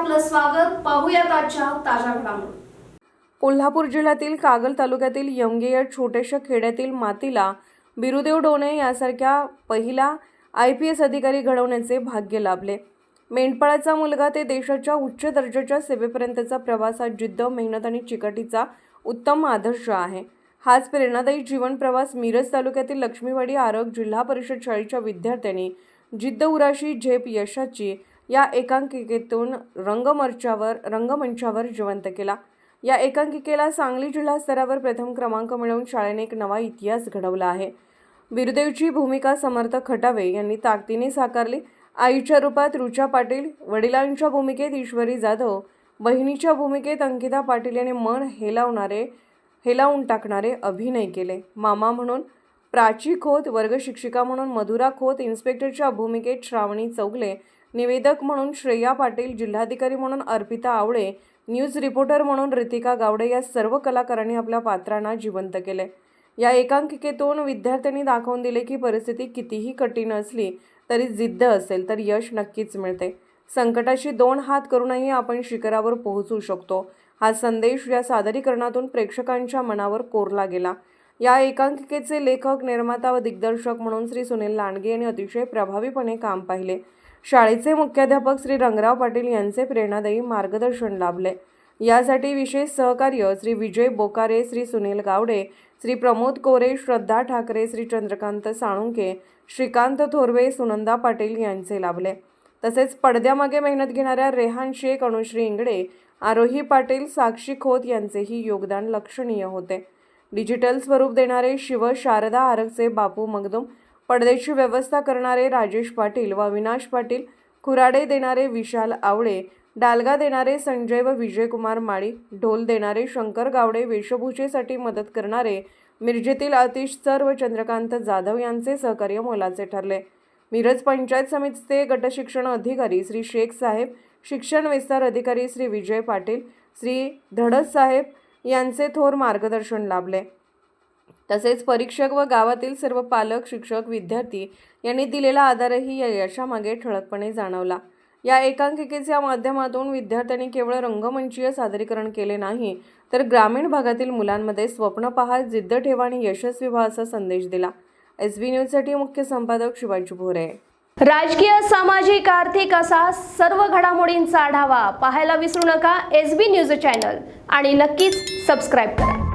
स्वागत. पाहूयात आजच्या ताज्या घडामोडी. कोल्हापूर जिल्ह्यातील कागल तालुक्यातील यंगे या छोट्याशा खेड्यातील मातीला बिरुदेव डोणे यासारख्या पहिला आय पी एस अधिकारी घडवण्याचे भाग्य लाभले. मेंढपाळाचा मुलगा ते देशाच्या उच्च दर्जाच्या सेवेपर्यंतचा प्रवास हा जिद्द मेहनत आणि चिकाटीचा उत्तम आदर्श आहे. हाच प्रेरणादायी जीवन प्रवास मिरज तालुक्यातील लक्ष्मीवाडी आरग जिल्हा परिषद शाळेच्या विद्यार्थ्यांनी जिद्द उराशी झेप यशाची या एकांकिकेतून रंगमर्चावर रंगमंचावर जिवंत केला. या एकांकिकेला सांगली जिल्हा स्तरावर प्रथम क्रमांक मिळवून शाळेने एक नवा इतिहास घडवला आहे. बिरुदेवची भूमिका समर्थ खटावे यांनी ताकदीने साकारली. आईच्या रूपात रुचा पाटील वडिलांच्या भूमिकेत ईश्वरी जाधव बहिणीच्या भूमिकेत अंकिता पाटील यांनी मन हेलावणारे हेलावून टाकणारे अभिनय केले. मामा म्हणून प्राची खोत वर्गशिक्षिका म्हणून मधुरा खोत इन्स्पेक्टरच्या भूमिकेत श्रावणी चौगले निवेदक म्हणून श्रेया पाटील जिल्हाधिकारी म्हणून अर्पिता आवळे न्यूज रिपोर्टर म्हणून रितिका गावडे या सर्व कलाकारांनी आपल्या पात्रांना जिवंत केले. या एकांकिकेतून विद्यार्थ्यांनी दाखवून दिले की परिस्थिती कितीही कठीण असली तरी जिद्द असेल तर यश नक्कीच मिळते. संकटाशी दोन हात करूनही आपण शिखरावर पोहोचू शकतो. हा संदेश या सादरीकरणातून प्रेक्षकांच्या मनावर कोरला गेला. या एकांकिकेचे लेखक निर्माता व दिग्दर्शक म्हणून श्री सुनील लांडगे यांनी अतिशय प्रभावीपणे काम पाहिले. शाळेचे मुख्याध्यापक श्री रंगराव पाटील यांचे प्रेरणादायी मार्गदर्शन लाभले. यासाठी विशेष सहकार्य श्री विजय बोकारे श्री सुनील गावडे श्री प्रमोद कोरे श्रद्धा ठाकरे श्री चंद्रकांत साळुंके श्रीकांत थोरवे सुनंदा पाटील यांचे लाभले. तसेच पडद्यामागे मेहनत घेणाऱ्या रेहान शेख अणुश्री इंगडे आरोही पाटील साक्षी खोत यांचेही योगदान लक्षणीय होते. डिजिटल स्वरूप देणारे शिव शारदा आरगचे बापू मगदुम पडद्याची व्यवस्था करणारे राजेश पाटील व अविनाश पाटील खुराडे देणारे विशाल आवळे डालगा देणारे संजय व विजयकुमार माळी ढोल देणारे शंकर गावडे वेशभूषेसाठी मदत करणारे मिरजेतील अतिश सर व चंद्रकांत जाधव यांचे सहकार्य मोलाचे ठरले. मिरज पंचायत समितीचे गटशिक्षण अधिकारी श्री शेख साहेब शिक्षण विस्तार अधिकारी श्री विजय पाटील श्री धडस साहेब यांचे थोर मार्गदर्शन लाभले. तसेच परीक्षक व गावातील सर्व पालक शिक्षक विद्यार्थी यांनी दिलेला आधारही या यशामागे ठळकपणे जाणवला. या एकांकिकेच्या माध्यमातून विद्यार्थ्यांनी केवळ रंगमंचीय सादरीकरण केले नाही तर ग्रामीण भागातील मुलांमध्ये स्वप्न पहा जिद्द ठेवा आणि यशस्वी व्हा असा संदेश दिला. एस बी न्यूजसाठी मुख्य संपादक शिवाजी भोरे. राजकीय सामाजिक आर्थिक असा सर्व घडामोडींचा आढावा पाहायला विसरू नका एस बी न्यूज चॅनल आणि नक्कीच सबस्क्राईब करा.